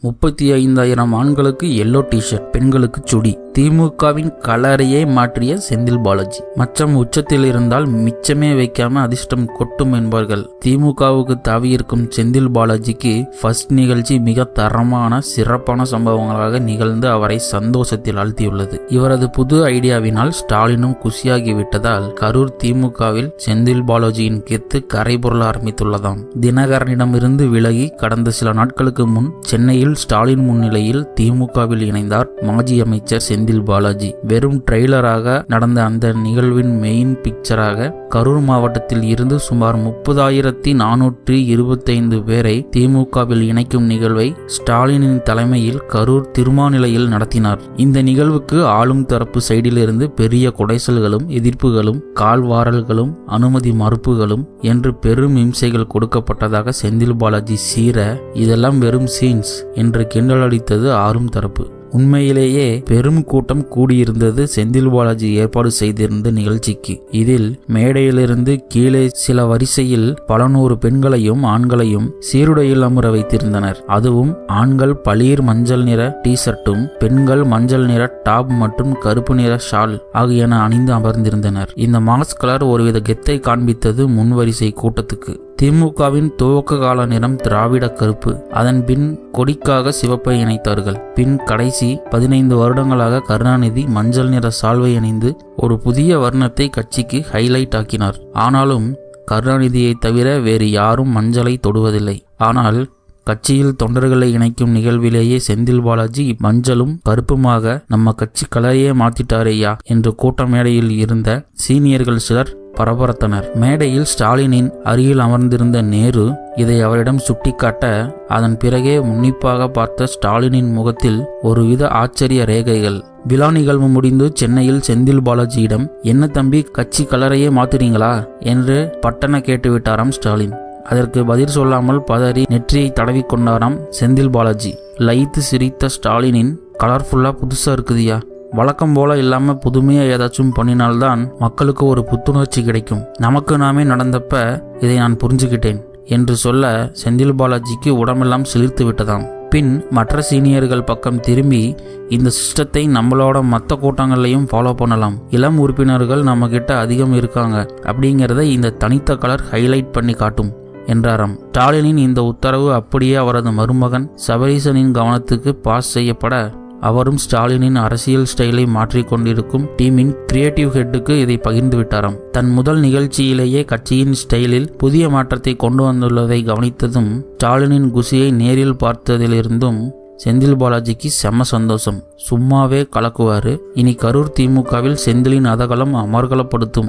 முப்பத்தி ஐந்தாயிரம் ஆண்களுக்கு எல்லோ டிஷர்ட் பெண்களுக்கு சுடி. திமுகவின் கலரையே மாற்றிய செந்தில் பாலாஜி. மச்சம் உச்சத்தில் இருந்தால் மிச்சமே வைக்காம அதிர்ஷ்டம் கொட்டும் என்பார்கள். திமுகவுக்கு தாவியிருக்கும் செந்தில் பாலாஜிக்கு ஃபர்ஸ்ட் நிகழ்ச்சி மிக தரமான சிறப்பான சம்பவங்களாக நிகழ்ந்து அவரை சந்தோஷத்தில் ஆழ்த்தியுள்ளது. இவரது புது ஐடியாவினால் ஸ்டாலினும் குஷியாகிவிட்டதால் கரூர் திமுகவில் செந்தில் பாலாஜியின் கெத்து கரைபொருள் ஆரம்பித்துள்ளதாம். தினகரனிடமிருந்து விலகி கடந்த சில நாட்களுக்கு முன் சென்னையில் ஸ்டாலின் முன்னிலையில் திமுகவில் இணைந்தார் மாஜி அமைச்சர் செந்தில் பாலாஜி. வெறும் ட்ரெய்லராக நடந்த அந்த நிகழ்வின் மெயின் பிக்சராக கரூர் மாவட்டத்தில் இருந்து சுமார் முப்பதாயிரத்தி நானூற்றி இருபத்தைந்து பேரை திமுகவில் இணைக்கும் நிகழ்வை ஸ்டாலினின் தலைமையில் கரூர் திருமாநிலையில் நடத்தினார். இந்த நிகழ்வுக்கு ஆளும் தரப்பு சைடிலிருந்து பெரிய குடைசல்களும் எதிர்ப்புகளும் கால்வாரல்களும் அனுமதி மறுப்புகளும் என்று பெரும் இம்சைகள் கொடுக்கப்பட்டதாக செந்தில் பாலாஜி சீர இதெல்லாம் வெறும் சீன்ஸ் என்று கிண்டலடித்தது ஆளும் தரப்பு. உண்மையிலேயே பெரும் கூட்டம் கூடியிருந்தது செந்தில் பாலாஜி ஏற்பாடு செய்திருந்த நிகழ்ச்சிக்கு. இதில் மேடையிலிருந்து கீழே சில வரிசையில் பல நூறு பெண்களையும் ஆண்களையும் சீருடையில் அமர வைத்திருந்தனர். அதுவும் ஆண்கள் பளிர் மஞ்சள் நிற டி ஷர்ட்டும் பெண்கள் மஞ்சள் நிற டாப் மற்றும் கருப்பு நிற ஷால் ஆகியன அணிந்து அமர்ந்திருந்தனர். இந்த மாஸ் கலர் ஒருவித கெத்தை காண்பித்தது முன்வரிசை கூட்டத்துக்கு. திமுகவின் துவக்க கால நிறம் திராவிட கருப்பு. அதன் பின் கொடிக்காக சிவப்பை இணைத்தார்கள். பின் கடைசி பதினைந்து வருடங்களாக கருணாநிதி மஞ்சள் நிற சால்வை அணிந்து ஒரு புதிய வர்ணத்தை கட்சிக்கு ஹைலைட் ஆக்கினார். ஆனாலும் கருணாநிதியை தவிர வேறு யாரும் மஞ்சளை தொடுவதில்லை. ஆனால் கட்சியில் தொண்டர்களை இணைக்கும் நிகழ்விலேயே செந்தில் பாலாஜி மஞ்சளும் கருப்புமாக நம்ம கட்சி கலரையே மாத்திட்டாரேயா என்று கூட்ட மேடையில் இருந்த சீனியர்கள் சிலர் பரபரத்தனர். மேடையில் ஸ்டாலினின் அருகில் அமர்ந்திருந்த நேரு இதை அவரிடம் சுட்டிக்காட்ட அதன் பிறகே உன்னிப்பாக பார்த்த ஸ்டாலினின் முகத்தில் ஒருவித ஆச்சரிய ரேகைகள். விழா நிகழ்வு முடிந்து சென்னையில் செந்தில் பாலாஜியிடம் என்ன தம்பி கட்சி கலரையே மாத்துறீங்களா? என்று பட்டன கேட்டுவிட்டாராம் ஸ்டாலின். அதற்கு பதில் சொல்லாமல் பதறி நெற்றியை தடவி கொண்டாராம் செந்தில் பாலாஜி. லைத்து சிரித்த ஸ்டாலினின் கலர்ஃபுல்லா புதுசா இருக்குதியா வழக்கம் போல இல்லாம புதுமையா ஏதாச்சும் பண்ணினால்தான் மக்களுக்கு ஒரு புத்துணர்ச்சி கிடைக்கும். நமக்கு நாமே நடந்தப்ப இதை நான் புரிஞ்சுக்கிட்டேன் என்று சொல்ல செந்தில் பாலாஜிக்கு உடம்பெல்லாம் சிலிர்த்து விட்டதாம். பின் மற்ற சீனியர்கள் பக்கம் திரும்பி இந்த சிஸ்டத்தை நம்மளோட மற்ற கூட்டங்கள்லையும் ஃபாலோ பண்ணலாம். இளம் உறுப்பினர்கள் நம்ம கிட்ட அதிகம் இருக்காங்க அப்படிங்கிறத இந்த தனித்த கலர் ஹைலைட் பண்ணி காட்டும் என்றாராம். ஸ்டாலினின் இந்த உத்தரவு அப்படியே அவரது மருமகன் சபரீசனின் கவனத்துக்கு பாஸ் செய்யப்பட அவரும் ஸ்டாலினின் அரசியல் ஸ்டைலை மாற்றிக்கொண்டிருக்கும் டீமின் கிரியேட்டிவ் ஹெட்டுக்கு இதை பகிர்ந்து விட்டாராம். தன் முதல் நிகழ்ச்சியிலேயே கட்சியின் ஸ்டைலில் புதிய மாற்றத்தை கொண்டு வந்துள்ளதை கவனித்ததும் ஸ்டாலினின் குசியை நேரில் பார்த்ததிலிருந்தும் செந்தில் பாலாஜிக்கு செம்ம சந்தோஷம். சும்மாவே கலக்குவாரு. இனி கரூர் திமுகவில் செந்திலின் அதகலம் அமர்கலப்படுத்தும்.